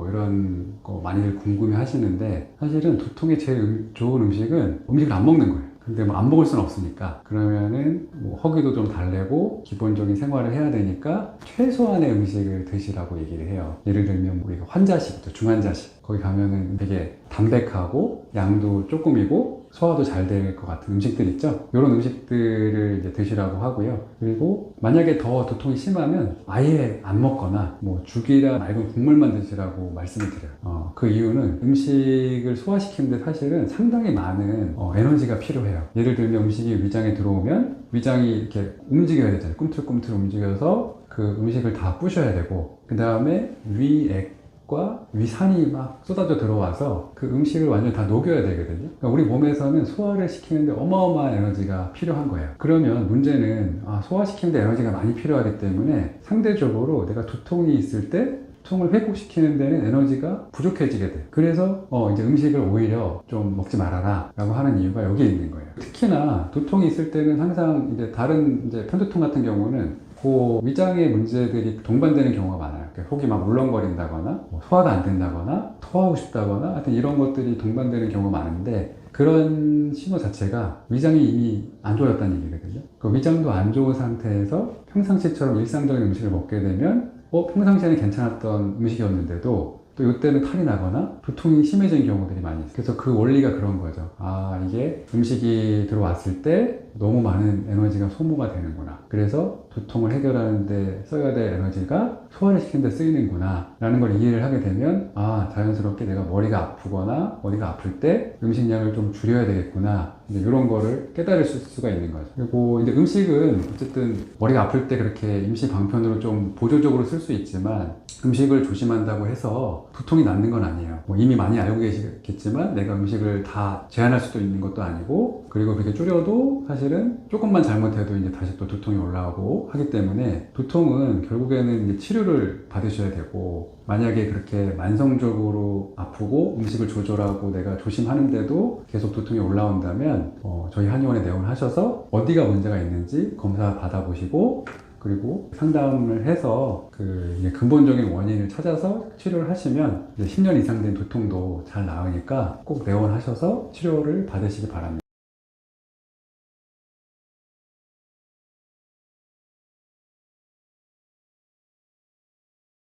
뭐 이런 거 많이들 궁금해 하시는데 사실은 두통에 제일 음- 좋은 음식은 음식을 안 먹는 거예요. 근데 뭐 안 먹을 수는 없으니까 그러면은 뭐 허기도 좀 달래고 기본적인 생활을 해야 되니까 최소한의 음식을 드시라고 얘기를 해요. 예를 들면 우리가 환자식, 중환자식 거기 가면은 되게 담백하고 양도 조금이고 소화도 잘 될 것 같은 음식들 있죠. 이런 음식들을 드시라고 하고요. 그리고 만약에 더 두통이 심하면 아예 안 먹거나 뭐 죽이나 맑은 국물만 드시라고 말씀을 드려요. 어, 그 이유는 음식을 소화시키는데 사실은 상당히 많은 어, 에너지가 필요해요. 예를 들면 음식이 위장에 들어오면 위장이 이렇게 움직여야 되잖아요. 꿈틀꿈틀 움직여서 그 음식을 다 부셔야 되고 그 다음에 위액 과 위산이 막 쏟아져 들어와서 그 음식을 완전히 다 녹여야 되거든요. 그러니까 우리 몸에서는 소화를 시키는데 어마어마한 에너지가 필요한 거예요. 그러면 문제는 아, 소화시키는데 에너지가 많이 필요하기 때문에 상대적으로 내가 두통이 있을 때 두통을 회복시키는 데는 에너지가 부족해지게 돼. 그래서 어, 이제 음식을 오히려 좀 먹지 말아라 라고 하는 이유가 여기에 있는 거예요. 특히나 두통이 있을 때는 항상 이제 다른 이제 편두통 같은 경우는 그 위장의 문제들이 동반되는 경우가 많아요. 그러니까 속이 막 울렁거린다거나 뭐 소화가 안 된다거나 토하고 싶다거나 하여튼 이런 것들이 동반되는 경우가 많은데 그런 신호 자체가 위장이 이미 안 좋아졌다는 얘기거든요. 그 위장도 안 좋은 상태에서 평상시처럼 일상적인 음식을 먹게 되면 어, 평상시에는 괜찮았던 음식이었는데도 또 이때는 탈이 나거나 두통이 심해진 경우들이 많이 있어요. 그래서 그 원리가 그런 거죠. 아, 이게 음식이 들어왔을 때 너무 많은 에너지가 소모가 되는구나. 그래서 두통을 해결하는데 써야 될 에너지가 소화를 시키는 데 쓰이는구나. 라는 걸 이해를 하게 되면, 아, 자연스럽게 내가 머리가 아프거나 어디가 아플 때 음식량을 좀 줄여야 되겠구나. 이제 이런 거를 깨달을 수- 수가 있는 거죠. 그리고 이제 음식은 어쨌든 머리가 아플 때 그렇게 임시 방편으로 좀 보조적으로 쓸 수 있지만 음식을 조심한다고 해서 두통이 낫는 건 아니에요. 뭐 이미 많이 알고 계시겠지만 내가 음식을 다 제한할 수도 있는 것도 아니고 그리고 그렇게 줄여도 사실은 조금만 잘못해도 이제 다시 또 두통이 올라오고 하기 때문에 두통은 결국에는 치료를 받으셔야 되고 만약에 그렇게 만성적으로 아프고 음식을 조절하고 내가 조심하는데도 계속 두통이 올라온다면 어, 저희 한의원에 내원하셔서 어디가 문제가 있는지 검사 받아보시고 그리고 상담을 해서 그 근본적인 원인을 찾아서 치료를 하시면 이제 10년 이상 된 두통도 잘 나으니까 꼭 내원하셔서 치료를 받으시기 바랍니다.